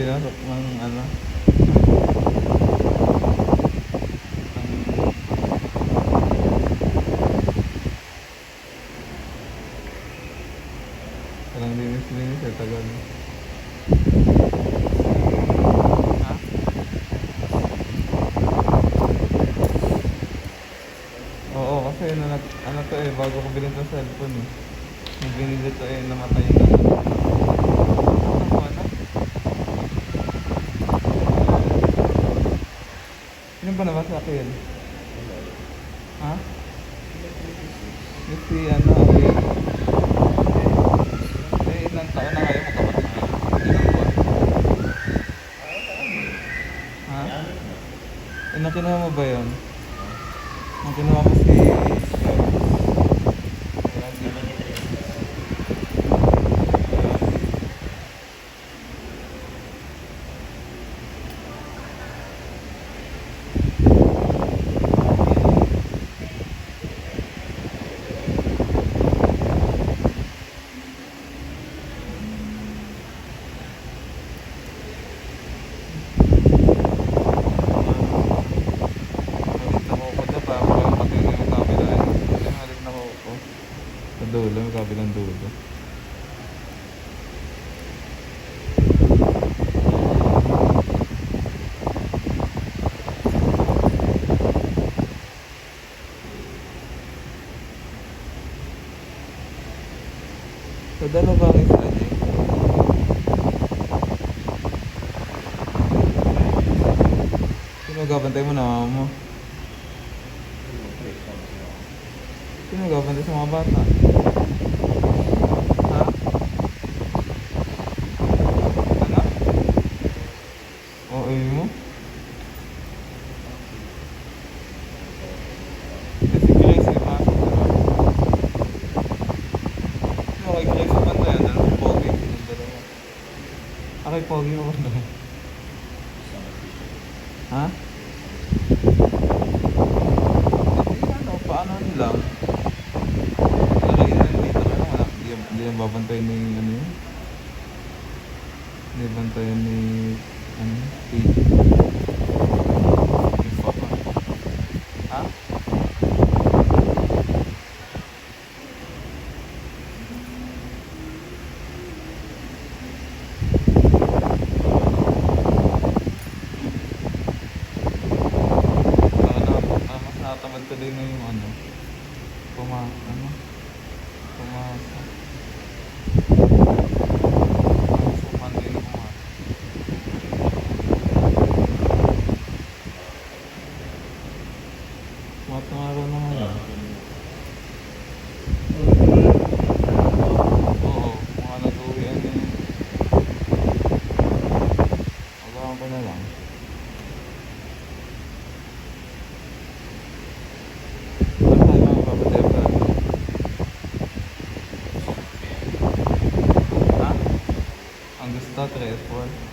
Pinasok ng ano. Parang linis-linis eh, tagal. Ha? Oo, kasi ano, ano to eh, bago ko bilhin to cellphone eh. Nung binili to eh, namatay na. Ano ko, ano? Sa akin? Ha? Yung si ano, Ariel. Eh, ilang taon na kayo magkapatid na? Ilang buwan? Ha? Eh, nakinuha mo ba yun? Nung kinuha ko si... Malit na ko na pa, parang pati yung kabila eh. Malit na ko ko. Sa dulo, may kabilang dulo. Sa dalawa ba ang isa niya? Sino gabantay mo na mama mo? Sino gabantay sa mga bata? Ha? Ano? Oo, eh mo? Eh, si Grace, eh, pasok na ba? Sino kay Grace sa banda yan? Dalawa pogi. Yung dalawa. Ah, kay pogi mo ba? Ha? Hindi ano, paano nila? Lagay na dito na lang. Hindi yan- Hindi yan babantayan ni ano yun. Hindi bantayan ni ano, PG. Yung papa. Ha? Baka na, ah, mas nakatamad ko din na yung ano. Puma, ano? Pumasa. Suman din ako nga. Tumatang araw naman ah. Oo, mga nag-uwian eh. Agawan ko na lang. Ano tayo mga kapatid ba? Ha? Ang gusto, 3 4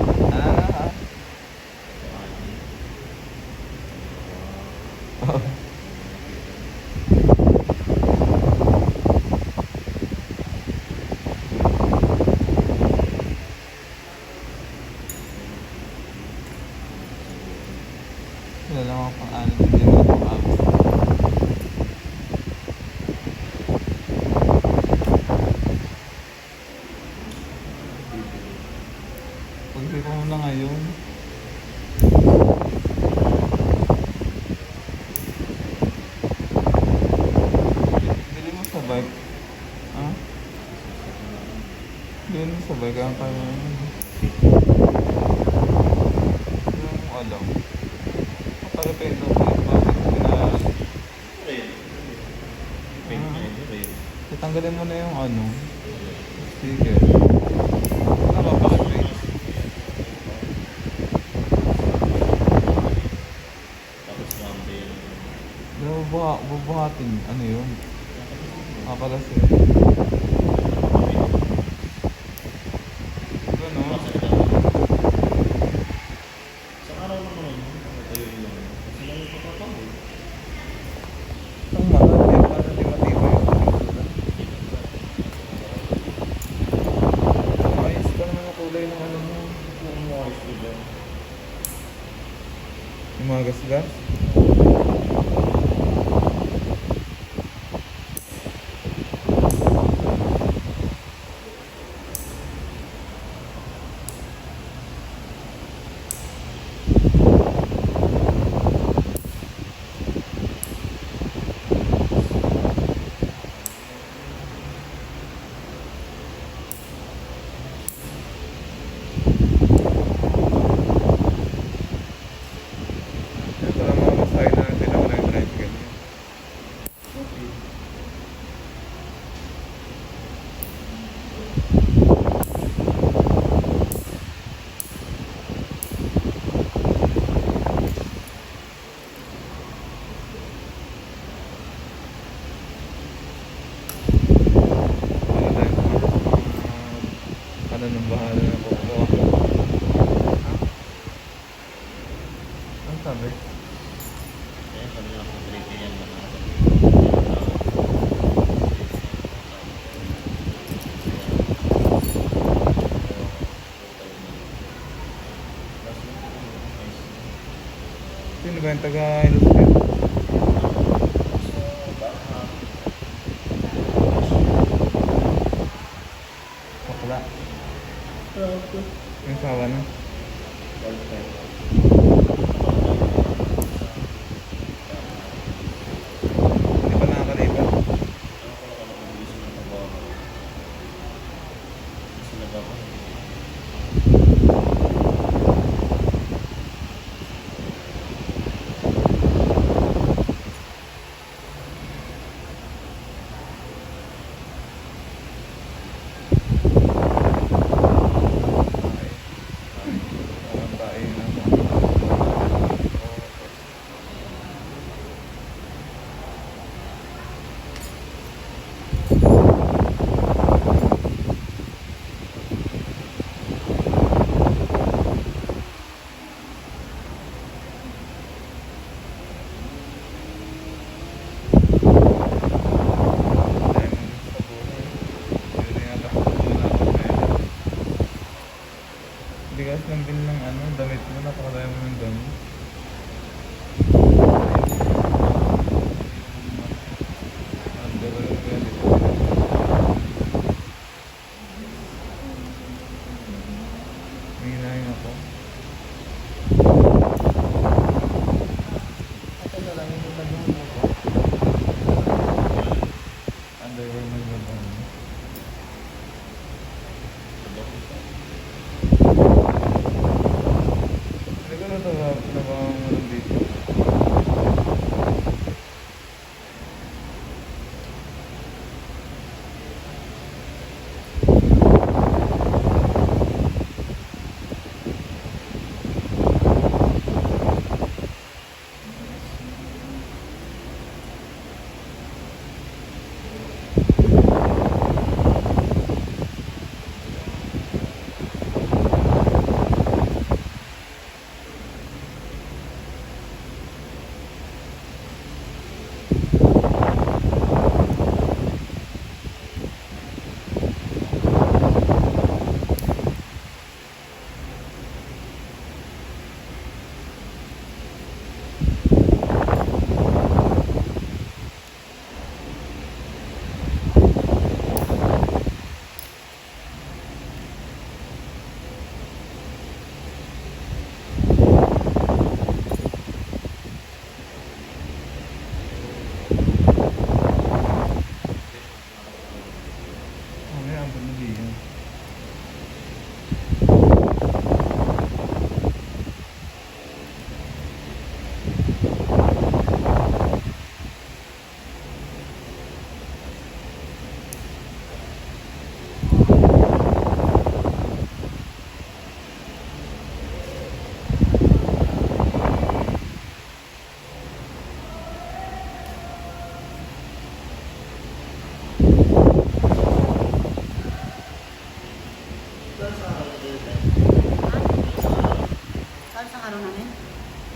Ano na ha? Oh. Wala lang ako pang ano, hindi mo ito maabot. Pagsi ko muna ngayon. Bili mo sa bike. Ha? Bili mo sa bike. Ang kaya mo. Hindi mo alam. Kapag-repent ako eh. Bakit pina... Tatanggalin mo na yung ano. Sticker. Ano ba? Bakit wait? Bubuha, bubuhatin. Ano yun? Kakalasin. Ganun. Sa araw naman, ito yung Ito ang mga masakit na natin ako ng tricycle niya. Wala tayong pumasok sa mga ano ng bahala na kukuha. Ang sabi? Eh, sabi nila kung pinipili yan lang ako. Sino ba yung taga Ilocos? Bakla. Yung sawa na.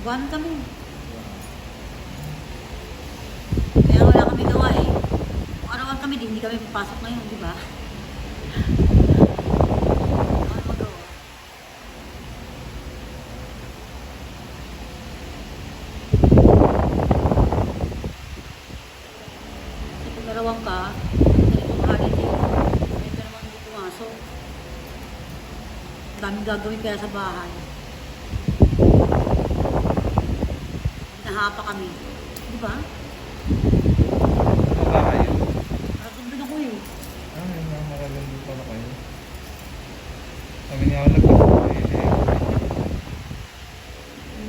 Guwan kami. Kaya wala kami gawa eh. Kung arawan kami, di, hindi kami papasok ngayon, di ba? dalawang ka, dalawang hari din. May dalawang hindi pumasok. Ang daming gagawin kaya sa bahay. Nahapa kami. Di ba? Ano ba kayo? Nakatun din ako eh. Ah, may mga maralang din pala kayo. Sabi niya ako nagpapakain eh.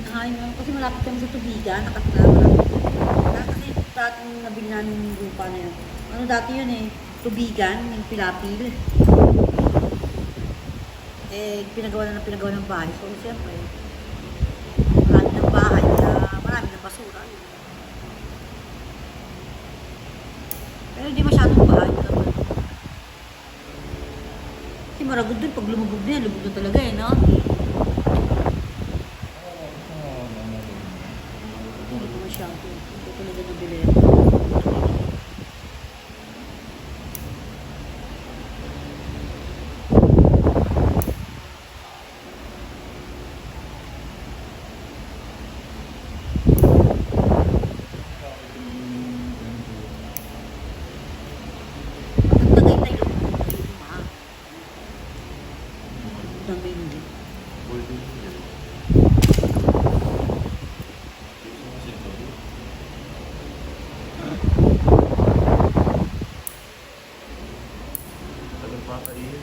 Nahain mo. Kasi malapit kami sa tubigan. Nakatrama. Kasi dati nung nabili namin yung lupa na yun. Ano dati yun eh? Tubigan, yung pilapil. Eh, pinagawa na ng pinagawa ng bahay. So, siyempre, marami ng bahay. Kaya marami ng basura. Yun. Pero hindi masyadong bahay naman. Kasi maragod dun. Pag lumubog na yan, lumubog talaga eh, no? Hindi ko masyado. Hindi ko talaga nabili. Tagal pa ka iyon.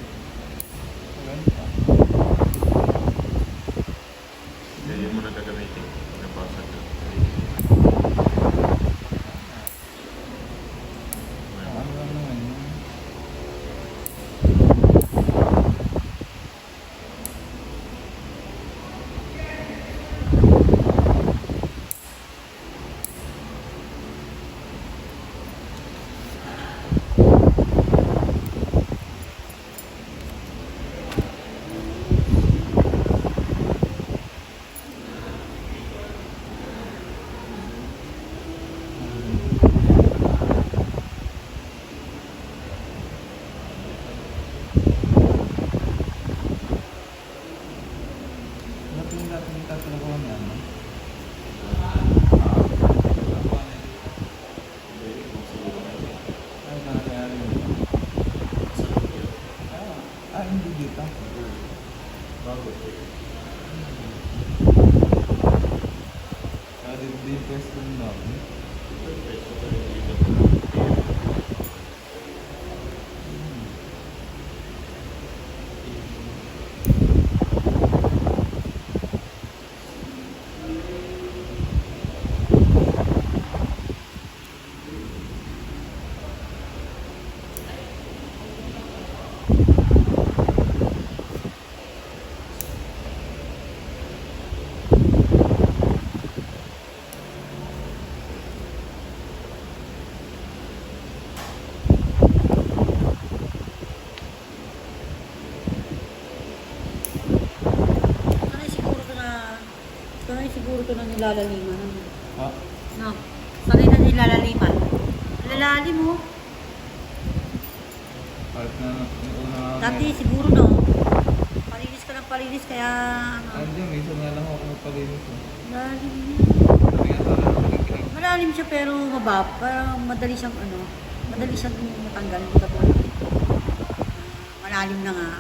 Sanay siguro to na nilalaliman. Ah, No, sanay na nilalaliman. Lalalim mo. part na yung una Dati siguro no, palinis ka ng palinis kaya ano, Ah, hindi, minsan nga lang ako magpalinis. eh. lalim niya. Malalim siya pero mababa, parang madali siyang ano, madali siyang matanggal. Malalim na nga,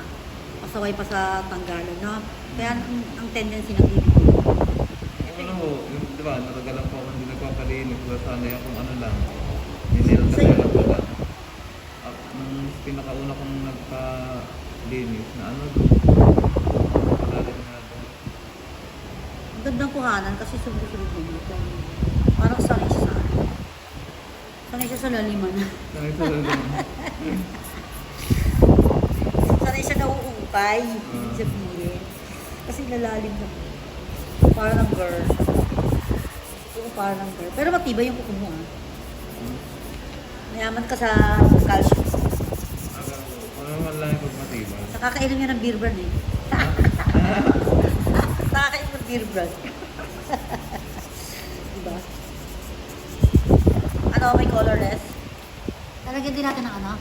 pasaway pa sa tanggalan, no? Kaya ang, ang tendency ng ibig di ba, natagalan po ako hindi nagpapalinis. Diba, sanay akong ano lang. Ninil na Sa'yo. kaya pala. At nung pinakauna kong nagpa-linis na ano, palalim nga doon. Ang gandang kuhanan kasi sunod-sunod na dito. Parang sanay siya sa ano. Sanay siya sa laliman. Sanay sa lalo. sanay siya nauungkay. Ah. Ibig sabihin. Kasi lalalim na. Parang ng girl. Oo, parang ng girl. Pero matibay yung kuko mo ah. Mayaman ka sa calcium. Ano naman lang yung pagmatibay. Nakakainom yan ng beer brand eh. Nakakainom ng beer brand. diba? Ano, may colorless? Lalagyan din natin ng ano?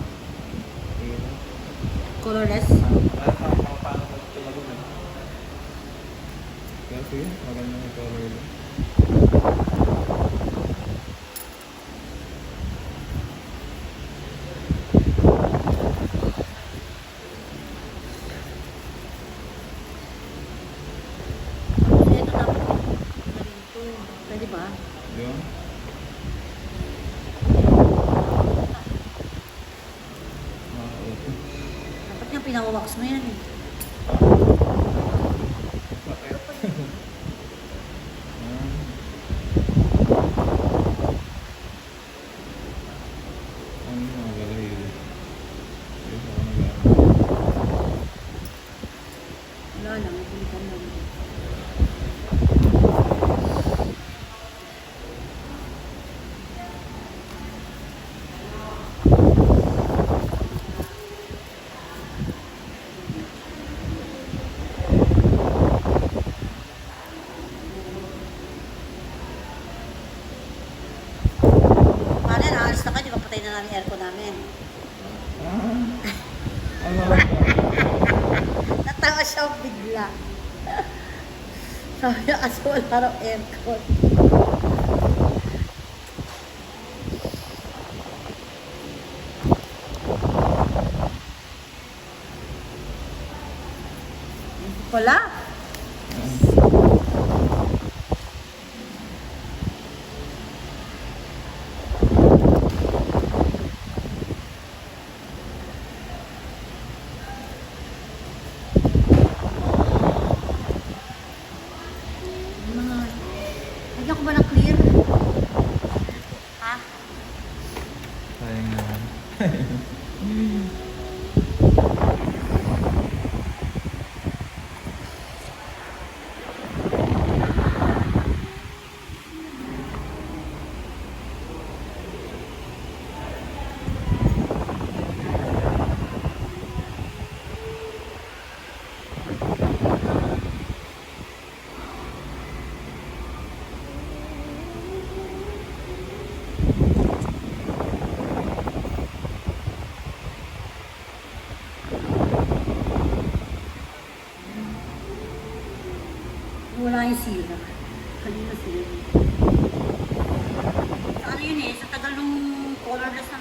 Colorless? Para sa mga paano ba? Yun. Iya. Dapat pinawawaks mo yan eh. Parang eh, aircon. Wala. kasi. Ano yun eh, sa tagal ng colorless na